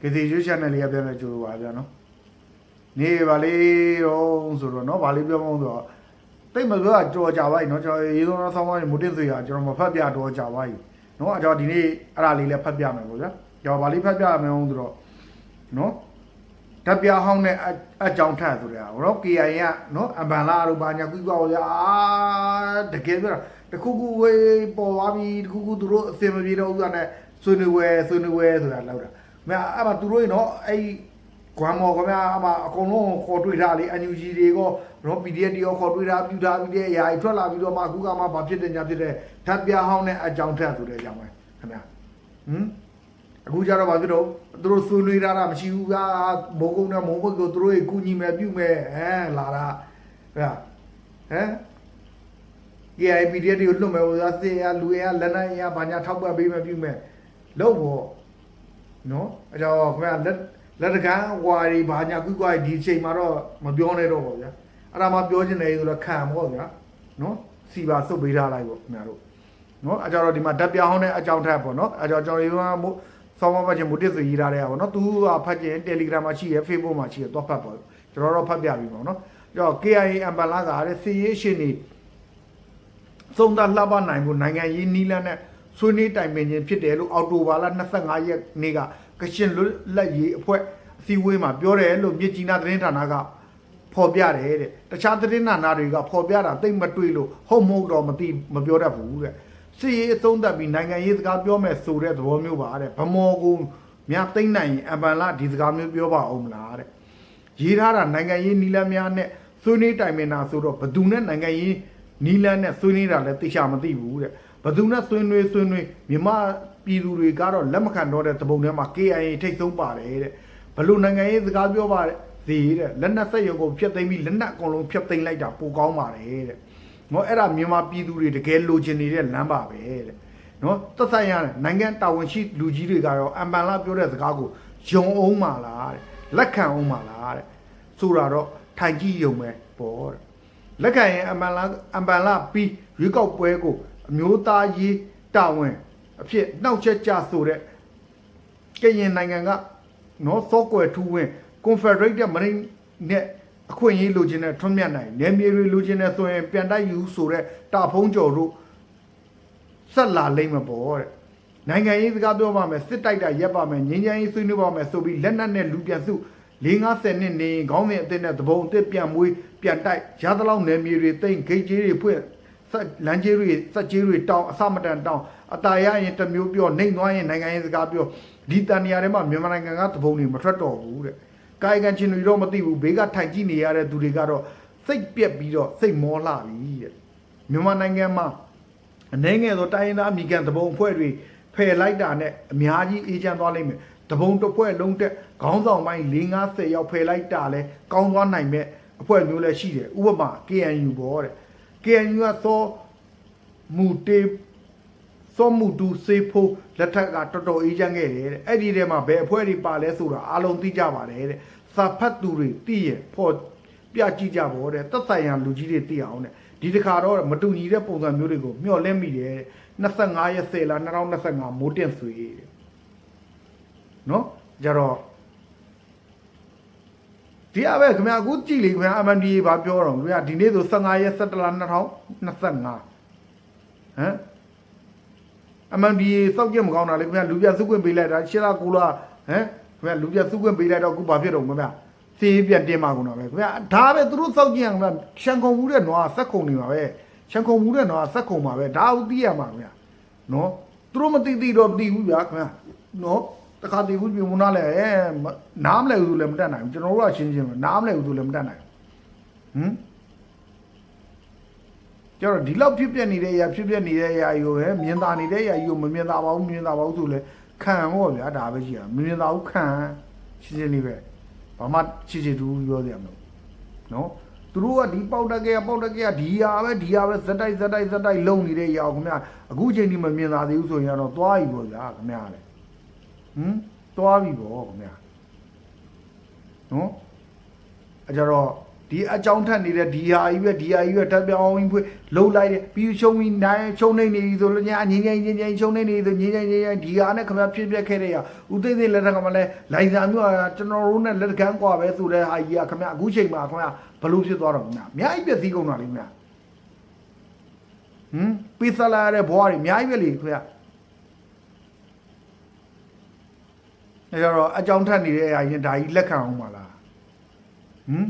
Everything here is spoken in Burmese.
ကစီရွှေ channel လေးကပြန်လဲကြိုးပါဗျာနော်နေပါလေတော့ဆိုတော့နော်ဗာလေးပြောမအောင်ဆိုတော့တိတ်မပြောတာကြော်ကြပါ යි နော်ကျွန်တော်ရေသုံးဆောင်းပါးမူတင်ဆွေကကျွန်တော်မဖတ်ပြတော့ကြပါ යි နော်အကြောင်းဒီနေ့အဲ့ဒါလေးလည်းဖတ်ပြမယ်ပေါ့ဗျာကျွန်တော်ဗာလေးဖတ်ပြမယ်အောင်ဆိုတော့နော်ဓာတ်ပြဟောင်းနဲ့အကြောင်းထက်ဆိုတဲ့ဟာနော် KI ကနော်အဗန်လာတို့ဘာညာကွီကွာဗျာတကယ်ပြောတာတခုခုဝေးပေါ်သွားပြီတခုခုသူတို့အစင်မပြေတော့ဥစ္စာနဲ့ဆွေးနွေးဝဲဆွေးနွေးဝဲဆိုတာလောက်တာ မင်းအဲ့မှာသူတို့နော်အဲ့ကွမ်မော်ခင်ဗျာအမအကုန်လုံးခေါ်တွေ့ထားလေအန်ယူဂျီတွေကောနော် PDF တွေရောခေါ်တွေ့ထားပြူထားပြီးတဲ့အရာကြီးထွက်လာပြီးတော့မှအခုကမှဘာဖြစ်တယ်ညာဖြစ်တယ်ဓာတ်ပြဟောင်းနဲ့အကြောင်းထက်ဆိုတဲ့အကြောင်းပဲခင်ဗျာဟမ်အခုကျတော့ဘာဖြစ်တော့သူတို့ဆွေးနွေးထားတာမရှိဘူးကမိုးကုန်းနဲ့မိုးဘုတ်ကိုသူတို့ကူညီမယ်ပြုမယ်ဟမ်လာတာဗျာဟမ် AI PDF တွေကိုလွတ်မယ်ဟိုသားစေရလူရလက်နိုင်ရဘာညာထောက်ပံ့ပေးမယ်ပြုမယ်လို့ပေါ့ နော်အဲကြောင့်ခင်ဗျာလက်လက်တကန်းဝါရီဘာညာကွီကွာဒီအချိန်မှာတော့မပြောနဲ့တော့ပေါ့ဗျာအဲ့ဒါမှပြောချင်တယ်ဆိုတော့ခံပေါ့ဗျာနော်စီပါစုပ်ပေးထားလိုက်ပေါ့ခင်ဗျာတို့နော်အဲကြောင့်တော့ဒီမှာဓာတ်ပြောင်းတဲ့အကြောင်းထက်ပေါ့နော်အဲကြောင့်ကျွန်တော်ဒီမှာမို့ဆောင်းမပတ်ချင်မို့တစ်ဆိုရေးထားတဲ့ဟာပေါ့နော်သူကဖတ်ချင် Telegram မှာရှိရ Facebook မှာရှိရတော့ဖတ်ပေါ့ကျွန်တော်တော့ဖတ်ပြပြီပေါ့နော်အဲကြောင့် KIA အမ်ပလာကတဲ့စီရေးရှင်နေသုံးသပ်လှပနိုင်ဖို့နိုင်ငံရေးနီးလန်းနဲ့ ဆွေးနွေးတိုင်ပင်ခြင်းဖြစ်တယ်လို့အော်တိုဘာလ25ရက်နေ့ကကရှင်လွတ်လပ်ရေးအဖွဲ့အစည်းအဝေးမှာပြောတယ်လို့မြစ်ကြီးနားသတင်းဌာနကဖော်ပြတယ်တဲ့တခြားသတင်းဌာနတွေကဖော်ပြတာတိတ်မတွေ့လို့ဟုတ်မဟုတ်တော့မသိမပြောတတ်ဘူးတဲ့စစ်ရေးအသုံးသပ်ပြီးနိုင်ငံရေးစကားပြောမယ်ဆိုတဲ့သဘောမျိုးပါတဲ့ဗမော်ကူမြသိမ့်နိုင်ရင်အပန်လာဒီစကားမျိုးပြောပါအောင်မလားတဲ့ရေးထားတာနိုင်ငံရေးနီလန်းများနဲ့ဆွေးနွေးတိုင်ပင်တာဆိုတော့ဘသူနဲ့နိုင်ငံရေးနီလန်းနဲ့ဆွေးနွေးတာလည်းသိချမသိဘူးတဲ့ ဘသူနဲ့ဆွေးနွေးဆွေးနွေးမြန်မာပြည်သူတွေကတော့လက်မခံတော့တဲ့သဘုံထဲမှာ KIA ထိတ်ဆုံးပါတယ်တဲ့ဘလို့နိုင်ငံရေးစကားပြောပါစီတဲ့လက်နက်ဆက်ရုံကိုဖျက်သိမ်းပြီးလက်နက်အကုန်လုံးဖျက်သိမ်းလိုက်တာပိုကောင်းပါတယ်တဲ့နော်အဲ့ဒါမြန်မာပြည်သူတွေတကယ်လိုချင်နေတဲ့လမ်းပါပဲတဲ့နော်သက်ဆိုင်ရတဲ့နိုင်ငံတာဝန်ရှိလူကြီးတွေကတော့အမ်ပန်လာပြောတဲ့စကားကိုယုံအောင်ပါလားတဲ့လက်ခံအောင်ပါလားတဲ့ဆိုတာတော့ထိုင်ကြည့်ရုံပဲပေါ့တဲ့လက်ခံရင်အမန်လာအမန်လာပြီးရွေးကောက်ပွဲကို အမျိုးသားရေးတာဝန်အဖြစ်နှောက်ချက်ကြဆိုတဲ့ကရင်နိုင်ငံကနော်စောကွယ်ထူးဝင် Confederate မရင်းနဲ့အခွင့်အရေးလိုချင်တဲ့ထွန်းမြတ်နိုင်နယ်မြေတွေလိုချင်တဲ့ဆိုရင်ပြန်တိုက်ယူဆိုတဲ့တာဖုံးကျော်တို့ဆက်လာလိမ့်မှာပေါ့တဲ့နိုင်ငံရေးစကားပြောပါမယ်စစ်တိုက်တာရက်ပါမယ်ငင်းချမ်းရေးဆွေးနွေးပါမယ်ဆိုပြီးလက်နက်နဲ့လူပြန်စု50နှစ်နေရင်ခေါင်းစဉ်အသစ်နဲ့တဘုံအသစ်ပြန်မွေးပြန်တိုက်ရသလောက်နယ်မြေတွေတိမ့်ဂိတ်ကြီးတွေဖွင့် ဆက်လမ်းကြီးတွေစက်ကြီးတွေတောင်းအစမတန်တောင်းအတာရရင်တစ်မျိုးပြောနှိမ်သွားရင်နိုင်ငံရေးစကားပြောဒီတန်နေရာထဲမှာမြန်မာနိုင်ငံကတဘုံတွေမထွက်တော့ဘူးတဲ့ကာယကံချင်းတွေတော့မသိဘူးဘေးကထိုင်ကြည့်နေရတဲ့သူတွေကတော့စိတ်ပြက်ပြီးတော့စိတ်မောလှပြီတဲ့မြန်မာနိုင်ငံမှာအနေငယ်သောတိုင်းရင်းသားအမိကန်တပုံအဖွဲ့တွေဖယ်လိုက်တာနဲ့အများကြီးအေးချမ်းသွားလိမ့်မယ်တပုံတစ်ဖွဲ့လုံးတက်ခေါင်းဆောင်ပိုင်း၄50ရောက်ဖယ်လိုက်တာလဲကောင်းသွားနိုင်မဲ့အဖွဲ့မျိုးလည်းရှိတယ်ဥပမာ KNU ပေါ့တဲ့ KNU ကသောမူတေသောမူတူစေဖို့လက်ထက်ကတော်တော်အေးချမ်းခဲ့တယ်တဲ့အဲ့ဒီထဲမှာဘယ်အဖွဲ့တွေပါလဲဆိုတာအားလုံးသိကြပါတယ်တဲ့စာဖတ်သူတွေသိရဖို့ပြကြည့်ကြပါတဲ့သက်ဆိုင်ရာလူကြီးတွေသိအောင်တဲ့ဒီတစ်ခါတော့မတူညီတဲ့ပုံစံမျိုးတွေကိုမျှော်လင့်မိတယ်တဲ့25ရက်10လ2025မိုးတင်ဆွေတဲ့နော်ကြတော့ ဒီအပဲခင်ဗျာအခုကြည့်လေခင်ဗျာ MNDA ဘာပြောတော့ခင်ဗျာဒီနေ့ဆို15ရက်17လ2025ဟမ် MNDA စောက်ကြည့်မကောင်းတာလေခင်ဗျာလူပြစုခွင့်ပေးလိုက်တာရှစ်လားကိုလားဟမ်ခင်ဗျာလူပြစုခွင့်ပေးလိုက်တော့အခုဘာဖြစ်တော့ခင်ဗျာစီးပြန်တင်ပါကုန်တော့ပဲခင်ဗျာဒါပဲသူတို့စောက်ကြည့်ရခင်ဗျာရှန်ကုန်မှုတဲ့နွားဆက်ခုံနေပါပဲရှန်ကုန်မှုတဲ့နွားဆက်ခုံပါပဲဒါဥသိရမှာခင်ဗျာနော်သူတို့မသိသိတော့မသိဘူးဗျာခင်ဗျာနော် တခါတည်းဘူးပြုံမနာလဲနားမလဲဘူးလည်းမတတ်နိုင်ဘူးကျွန်တော်တို့ကရှင်းရှင်းပဲနားမလဲဘူးလည်းမတတ်နိုင်ဘူးဟမ်ကျတော့ဒီလောက်ဖြစ်ပြနေတဲ့အရာဖြစ်ပြနေတဲ့အရာယူပဲမြင်သာနေတဲ့အရာယူမမြင်သာပါဘူးမြင်သာပါဘူးဆိုလဲခံပေါ့ဗျာဒါပဲရှိတာမမြင်သာဘူးခံရှင်းရှင်းလေးပဲဘာမှချစ်ချစ်တူပြောရမှာနော်သူတို့ကဒီပေါက်တက်ကပေါက်တက်ကဒီဟာပဲဒီဟာပဲဇက်တိုက်ဇက်တိုက်ဇက်တိုက်လုံနေတဲ့အရာကိုခင်ဗျာအခုချိန်ဒီမမြင်သာသေးဘူးဆိုရင်တော့သွားပြီပေါ့ဗျာခင်ဗျာလေ ဟမ်သွားပြီပေါ့ခင်ဗျာနော်အဲကြတော့ ဒီအကြောင်းထက်နေတဲ့ဒီဟာကြီးပဲဒီဟာကြီးပဲတက်ပြောင်းဖွေးလှုပ်လိုက်တယ်ပြီးရှုံးပြီးနိုင်ရှုံးနေနေပြီဆိုလို့ညာငင်းငင်းငင်းငင်းရှုံးနေနေဆိုငင်းငင်းငင်းငင်းဒီဟာနဲ့ခင်ဗျာဖြစ်ပြခဲ့တဲ့ဟာဦးသိသိလက်ထက်ကမှလည်းလိုင်စာမျိုးကကျွန်တော်တို့နဲ့လက်ထကမ်းกว่าပဲဆိုတဲ့ဟာကြီးကခင်ဗျာအခုချိန်မှာခင်ဗျာဘလို့ဖြစ်သွားတော့ခင်ဗျာအများကြီးပြည့်စည်ကုန်တာလေခင်ဗျာဟမ်ပိသလာရတဲ့ဘွားတွေအများကြီးပဲလေခင်ဗျာ အဲတော့အကြောင်းထက်နေတဲ့ဟာကြီးဒါကြီးလက်ခံအောင်ပါလားဟမ်